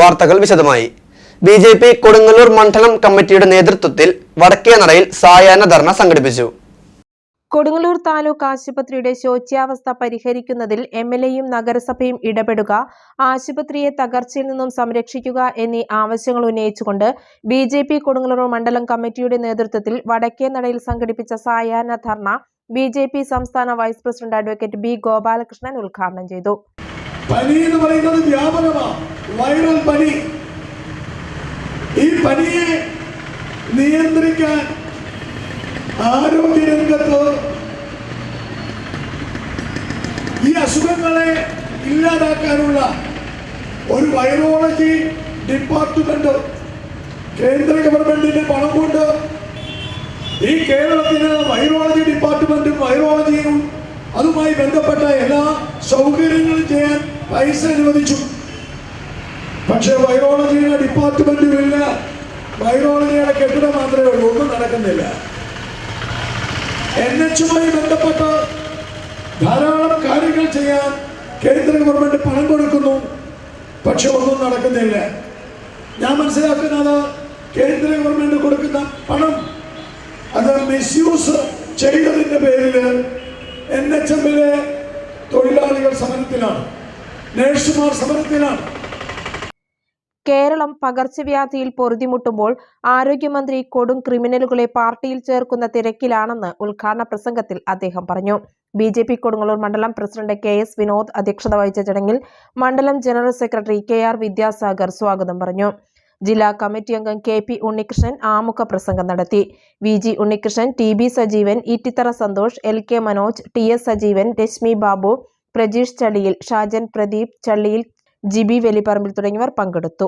വാർത്തകൾ വിശദമായി. B J P Kodungallur മണ്ഡലം കമ്മിറ്റിയുടെ നേതൃത്വത്തിൽ വടക്കേനടയിൽ സായാഹ്ന ധർണ സംഘടിപ്പിച്ചു. കൊടുങ്ങല്ലൂർ താലൂക്ക് ആശുപത്രിയുടെ ശോച്യാവസ്ഥ പരിഹരിക്കുന്നതിൽ എം എൽ എയും നഗരസഭയും ഇടപെടുക ആശുപത്രിയെ തകർച്ചയിൽ നിന്നും സംരക്ഷിക്കുക എന്നീ ആവശ്യങ്ങൾ ഉന്നയിച്ചുകൊണ്ട് ബി ജെ പി കൊടുങ്ങല്ലൂർ മണ്ഡലം കമ്മിറ്റിയുടെ നേതൃത്വത്തിൽ വടക്കേനടയിൽ സംഘടിപ്പിച്ച സായാഹ്ന ധർണ ബി ജെ പി സംസ്ഥാന vice president advocate B Gopalakrishnan ഉദ്ഘാടനം ചെയ്തു. പനി എന്ന് പറയുന്നത് വ്യാപകമാണ് വൈറൽ പനി. ഈ പനിയെ നിയന്ത്രിക്കാൻ ആരോഗ്യരംഗത്ത് ഈ അസുഖങ്ങളെ ഇല്ലാതാക്കാനുള്ള ഒരു വൈറോളജി ഡിപ്പാർട്ട്മെന്റ് കേന്ദ്ര ഗവൺമെന്റിന്റെ പണം കൊണ്ട് ഈ കേരളത്തിന് വൈറോളജി ഡിപ്പാർട്ട്മെന്റും വൈറോളജിയും അതുമായി ബന്ധപ്പെട്ട എല്ലാ സൗകര്യങ്ങളും ചെയ്യാൻ പൈസ അനുവദിച്ചു. പക്ഷേ വൈറോളജിയുടെ ഡിപ്പാർട്ട്മെന്റുമില്ല വൈറോളജിയുടെ കെട്ടിടം മാത്രമേ ഉള്ളൂ ഒന്നും നടക്കുന്നില്ല. എൻ എച്ചുമായി ബന്ധപ്പെട്ട് ധാരാളം കാര്യങ്ങൾ ചെയ്യാൻ കേന്ദ്ര ഗവൺമെന്റ് പണം കൊടുക്കുന്നു പക്ഷെ ഒന്നും നടക്കുന്നില്ല. ഞാൻ മനസ്സിലാക്കുന്നത് കേന്ദ്ര ഗവൺമെന്റ് കൊടുക്കുന്ന പണം അത് മിസ്യൂസ് ചെയ്തതിന്റെ പേരിൽ എൻ എച്ച് എമ്മിലെ തൊഴിലാളികൾ സമരത്തിലാണ്. നേഴ്സുമാർ സമരത്തിലാണ്. കേരളം പകർച്ചവ്യാധിയിൽ പൊറുതിമുട്ടുമ്പോൾ ആരോഗ്യമന്ത്രി കൊടും ക്രിമിനലുകളെ പാർട്ടിയിൽ ചേർക്കുന്ന തിരക്കിലാണെന്ന് ഉദ്ഘാടന പ്രസംഗത്തിൽ അദ്ദേഹം പറഞ്ഞു. ബി ജെ പി കൊടുങ്ങല്ലൂർ മണ്ഡലം പ്രസിഡന്റ് കെ എസ് വിനോദ് അധ്യക്ഷത വഹിച്ച ചടങ്ങിൽ മണ്ഡലം general secretary K R Vidyasagar സ്വാഗതം പറഞ്ഞു. ജില്ലാ കമ്മിറ്റി അംഗം കെ പി ഉണ്ണികൃഷ്ണൻ ആമുഖ പ്രസംഗം നടത്തി. V G Unnikrishnan T B Sajeevan Eettithara Santhosh L K Manoj T S Sajeevan Reshmi Babu Prajeesh Challiyil Shajan Pradeep Challiyil Jibi Velipparambil തുടങ്ങിയവർ പങ്കെടുത്തു.